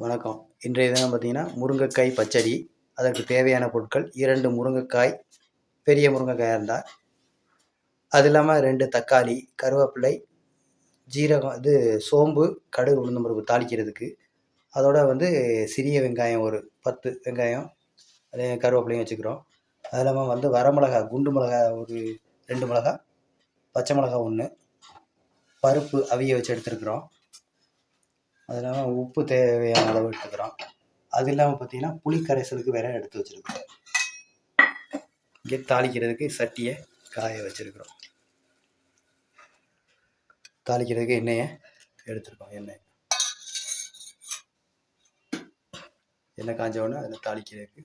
வணக்கம். இன்றைய தினம் பார்த்தீங்கன்னா முருங்கைக்காய் பச்சடி. அதற்கு தேவையான பொருட்கள் இரண்டு முருங்கைக்காய் பெரிய முருங்கைக்காயாக இருந்தால் அது இல்லாமல் ரெண்டு தக்காளி கருவேப்பிலை ஜீரகம் இது சோம்பு கடுகு உளுந்தம் பருப்பு தாளிக்கிறதுக்கு. அதோட வந்து சிறிய வெங்காயம் ஒரு பத்து வெங்காயம் அதே கருவேப்பிலையும் வச்சுக்கிறோம். அது இல்லாமல் வந்து வரமிளகா குண்டு மிளகா ஒரு ரெண்டு மிளகா பச்சை மிளகா ஒன்று பருப்பு அவிய வச்சு எடுத்துருக்குறோம். அது இல்லாமல் உப்பு தேவையான அளவு எடுத்துக்கிறோம். அது இல்லாமல் பார்த்தீங்கன்னா புளி கரைசலுக்கு வேற எடுத்து வச்சுருக்கிறோம். இங்கே தாளிக்கிறதுக்கு சட்டியை காய வச்சுருக்குறோம். தாளிக்கிறதுக்கு எண்ணெயை எடுத்துருக்கோம் எண்ணெய். எண்ணெய் காஞ்ச உடனே அதில் தாளிக்கிறதுக்கு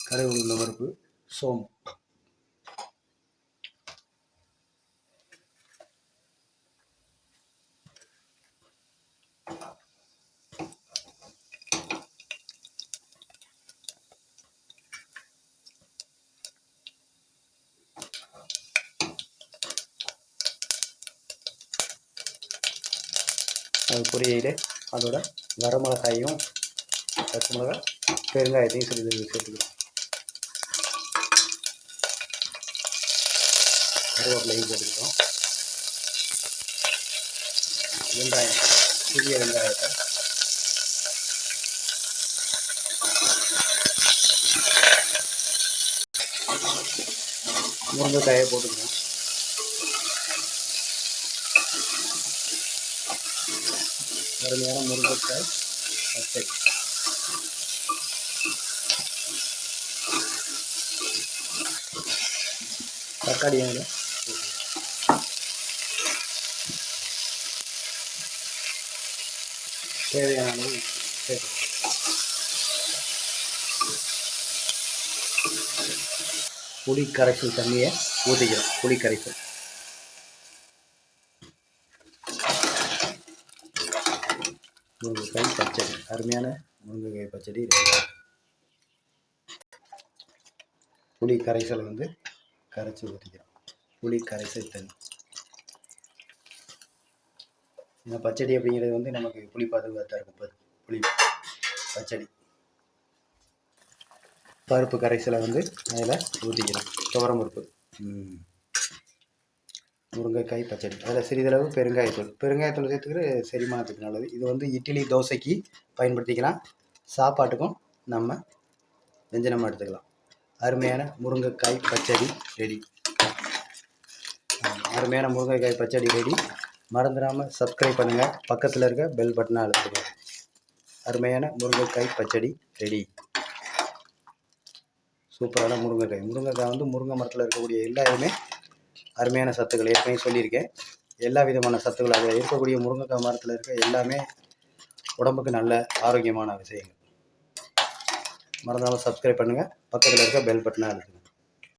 கடுகு உளுந்த பருப்பு சோம்பு. அது பொரியல் அதோட வரமிளகாயும் பச்சை மிளகா பெருங்காயத்தையும் சிறிது சேர்த்துக்கலாம். கருவேப்பிலையும் போட்டுக்கிறோம் வெங்காயம் சிறிய வெங்காயத்தை. முருங்கைக்காயை போட்டுக்கிறோம் அருமையான முருங்கைக்காய் பச்சை. தக்காளி வேணும் தேவையான அளவு புளி கரைசல் தண்ணியை ஊற்றிக்கிறோம் புளி கரைசல். முருங்கைக்காய் பச்சடி. அருமையான முருங்கைக்காய் பச்சடி புளி கரைசலை வந்து கரைச்சி ஊற்றிக்கிறோம் புளி கரைசல் தண்ணி. இந்த பச்சடி அப்படிங்கிறது வந்து நமக்கு புளி பாதுகாத்தாக இருக்கும். புளி பச்சடி. பருப்பு கரைசலை வந்து அதில் ஊற்றிக்கிறோம் துவரம் பருப்பு. முருங்கைக்காய் பச்சடி. அதில் சிறிதளவு பெருங்காயத்தூள் பெருங்காயத்தூள் சேர்த்துக்கிற செரிமானத்துக்கு நல்லது. இது வந்து இட்லி தோசைக்கு பயன்படுத்திக்கலாம். சாப்பாட்டுக்கும் நம்ம வெஞ்சனமாக எடுத்துக்கலாம். அருமையான முருங்கைக்காய் பச்சடி ரெடி. அருமையான முருங்கைக்காய் பச்சடி ரெடி. மறந்துடாமல் சப்ஸ்கிரைப் பண்ணுங்கள் பக்கத்தில் இருக்க பெல் பட்டனாக அழுத்துங்க. அருமையான முருங்கைக்காய் பச்சடி ரெடி. சூப்பரான முருங்கைக்காய். முருங்கைக்காய் வந்து முருங்கை மரத்தில் இருக்கக்கூடிய எல்லாருமே அருமையான சத்துக்கள் ஏற்கனவே சொல்லியிருக்கேன். எல்லா விதமான சத்துக்கள் அதில் இருக்கக்கூடிய முருங்கைக்காய் மரத்தில் இருக்க எல்லாமே உடம்புக்கு நல்ல ஆரோக்கியமான விஷயங்கள். மறந்தாலும் சப்ஸ்கிரைப் பண்ணுங்கள் பக்கத்தில் இருக்க பெல் பட்டனை அழுத்துங்க.